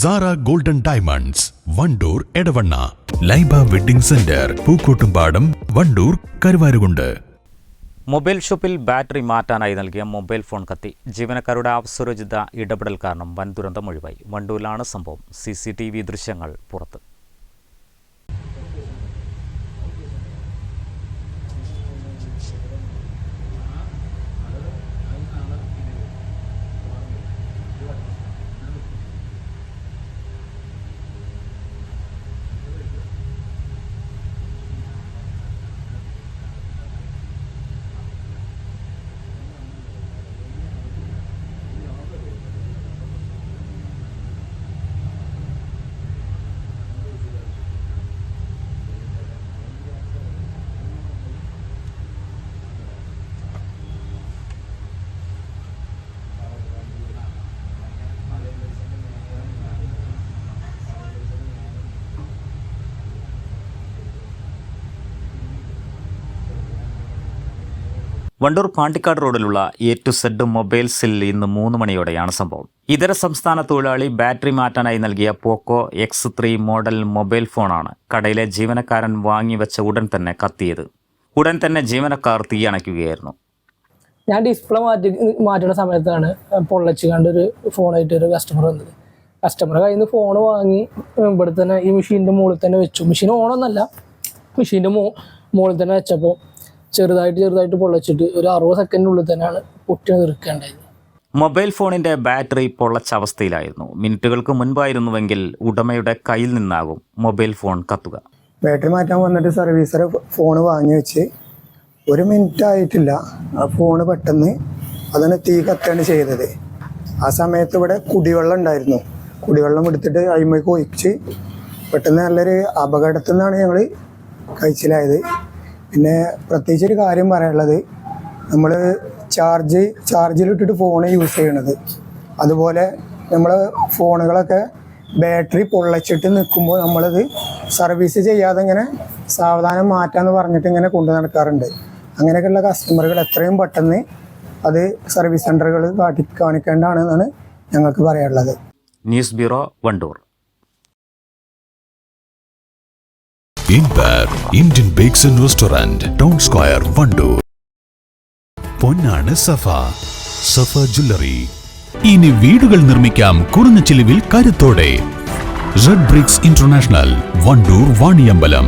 Sara golden diamonds Wandoor Edavanna Laiba wedding centre Pookkottumpadam Wandoor Karuvarakundu mobile ഷോപ്പിൽ battery മാറ്റാനായി നൽകിയ mobile phone കത്തി. ജീവനക്കാരുടെ അവസരോചിത ഇടപെടൽ കാരണം വൻ ദുരന്തം ഒഴിവായി. വണ്ടൂരിലാണ് സംഭവം. സി സി ടി വി ദൃശ്യങ്ങൾ പുറത്ത്. വണ്ടൂർ പാണ്ടിക്കാട് റോഡിലുള്ള എ ടു സെഡ് മൊബൈൽസിൽ ഇന്ന് മൂന്ന് മണിയോടെയാണ് സംഭവം. ഇതര സംസ്ഥാന തൊഴിലാളി ബാറ്ററി മാറ്റാനായി നൽകിയ Poco X three model mobile ഫോണാണ് കടയിലെ ജീവനക്കാരൻ വാങ്ങിവെച്ച ഉടൻ തന്നെ കത്തിയത്. ഉടൻ തന്നെ ജീവനക്കാർ തീയണയ്ക്കുകയായിരുന്നു. ഞാൻ ഡിസ്പ്ലേ മാറ്റി മാറ്റുന്ന സമയത്താണ് പൊള്ളച്ച് കണ്ട് ഒരു ഫോണായിട്ട് ഒരു കസ്റ്റമർ വന്നത്. കസ്റ്റമർ കയ്യിൽ നിന്ന് ഫോൺ വാങ്ങി ഇവിടെ തന്നെ ഈ മെഷീന്റെ മുകളിൽ തന്നെ വെച്ചു. മെഷീൻ ഓണൊന്നല്ല മെഷീന്റെ മോ മുകളിൽ തന്നെ വെച്ചപ്പോൾ ചെറുതായിട്ട് ചെറുതായിട്ട് പൊള്ളച്ചിട്ട് ഒരു അറുപത് സെക്കൻഡിനുള്ളിൽ തന്നെയാണ് പൊട്ടി തീർക്കേണ്ടത്. മൊബൈൽ ഫോണിന്റെ ബാറ്ററി പൊള്ളച്ച അവസ്ഥയിലായിരുന്നു. മിനിറ്റുകൾക്ക് മുൻപായിരുന്നുവെങ്കിൽ ഉടമയുടെ കയ്യിൽ നിന്നാകും മൊബൈൽ ഫോൺ കത്തുക. ബാറ്ററി മാറ്റാൻ വന്നിട്ട് സർവീസർ ഫോൺ വാങ്ങി വെച്ച് ഒരു മിനിറ്റ് ആയിട്ടില്ല. ആ ഫോണ് പെട്ടെന്ന് അതിന് തീ കത്താണ് ചെയ്തത്. ആ സമയത്ത് ഇവിടെ കുടിവെള്ളം ഉണ്ടായിരുന്നു. കുടിവെള്ളം എടുത്തിട്ട് അയിമയ്ക്ക് ഒഴിച്ച് പെട്ടെന്ന് നല്ലൊരു അപകടത്തിൽ നിന്നാണ് ഞങ്ങൾ കഴിച്ചിലായത്. പിന്നെ പ്രത്യേകിച്ച് ഒരു കാര്യം പറയാനുള്ളത് നമ്മൾ ചാർജ് ചാർജിലിട്ടിട്ട് ഫോൺ യൂസ് ചെയ്യണത്. അതുപോലെ നമ്മൾ ഫോണുകളൊക്കെ ബാറ്ററി പൊള്ളച്ചിട്ട് നിൽക്കുമ്പോൾ നമ്മളത് സർവീസ് ചെയ്യാതെ ഇങ്ങനെ സാവധാനം മാറ്റാന്ന് പറഞ്ഞിട്ട് ഇങ്ങനെ കൊണ്ടു നടക്കാറുണ്ട്. അങ്ങനെയൊക്കെയുള്ള കസ്റ്റമറുകൾ എത്രയും പെട്ടെന്ന് അത് സർവീസ് സെന്ററുകൾ കാട്ടി കാണിക്കേണ്ടതാണെന്നാണ് ഞങ്ങൾക്ക് പറയാനുള്ളത്. News bureau Wandoor. ഇൻബാർ Indian bakes and restaurant town square Wandoor പൊന്നാണ് Safa. Safa jewellery ഇനി വീടുകൾ നിർമ്മിക്കാം കുറഞ്ഞ ചിലവിൽ കരുത്തോടെ. Red bricks international Wandoor Vaniyambalam